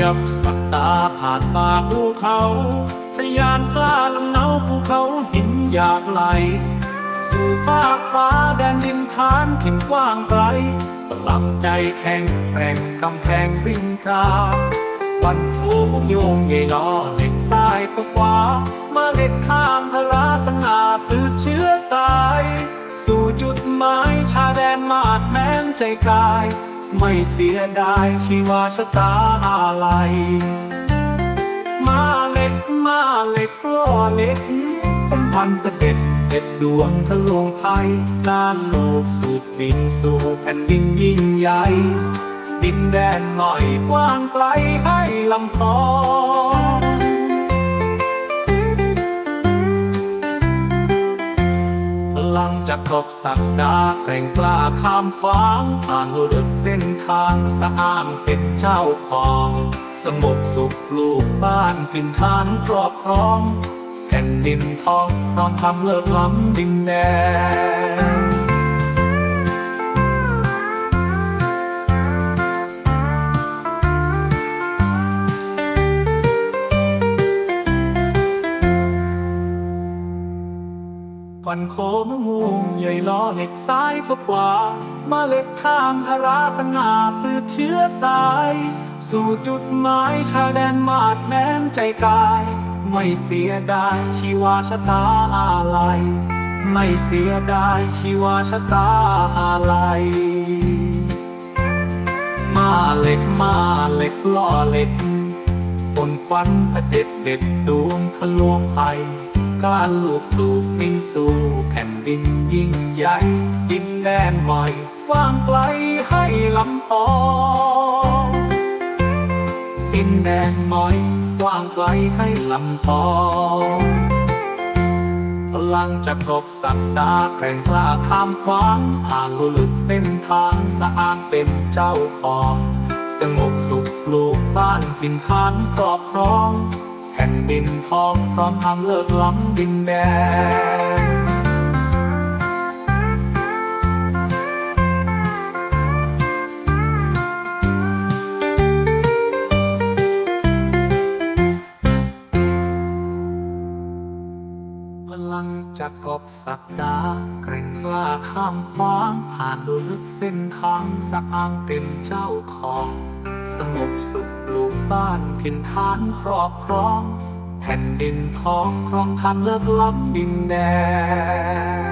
ยับสักตาผ่านป่าภูเขาทะยานฟ้าลำเนาภูเขาหินอยากไหล สู่ฟากฟ้าแดนดินทานถิ่นกว้างไกลพลังใจแข็งแกร่งกำแพงริงกาวันฟูโยงเยลอเหล็กซ้ายก็ขวามาเล็ดข้ามพราสนาสืบเชื้อสาย สู่จุดหมายชาแดนมาดแม้นใจกาย ไม่เสียดายชีวาชะตาอะไร มาเล็กมาเล็กล้อเล็กเป็นพันตะเด็ดเด็ดดวงทะลวงไทยน่านโลกสู่ดินสู่แผ่นดินยิ่งใหญ่ ดินแดนหน่อยกว้างไกลให้ลำคอง ทบสักดาแกร่งกล้าข้ามฟ้างผ่านเลือกเส้นทางสะอ้างเป็นเจ้าของ สงบสุขลูกบ้านเป็นฐานครอบครอง แผ่นดินทองนอนทำเลิกล้ำดินแดน วันโคมงูใหญ่ล้อเหล็กซ้ายก็ขวามาเล็กข้ามพราสง่าสืบเชื้อสาย สู่จุดหมายชาแดนมาดแม้นใจกาย ไม่เสียดายชีวาชะตาอะไรไม่เสียดายชีวาชะตาอะไรมาเล็กมาเล็กล้อเหล็กบนควันพระเด็ดเด็ดดวงทะลวงไผ่ การลูกสู่มิ่งสู่แผ่นดินยิ่งใหญ่ดินแดนใหม่ว่างไกลให้ลำพองดินแดนใหม่ว่างไกลให้ลำพองพลังจากกบสักดาห์แกร่งกล้าข้ามขวางผ่านลึกเส้นทางสะอาดเป็นเจ้าของ สงบสุขปลูกบ้านถิ่นฐานครอบครอง ผ่นดินทองพร้อมทำเลิกล้ำดินแดนพลังจากกบสักดาเกร่งกล้าข้ามขวางผ่านดูลึกเส้นทางสะอ้างเป็นเจ้าของ สงบสุขลู บ้านถิ่นฐานครอบครอง แผ่นดินทองครองคำเลิกล้ำดินแดน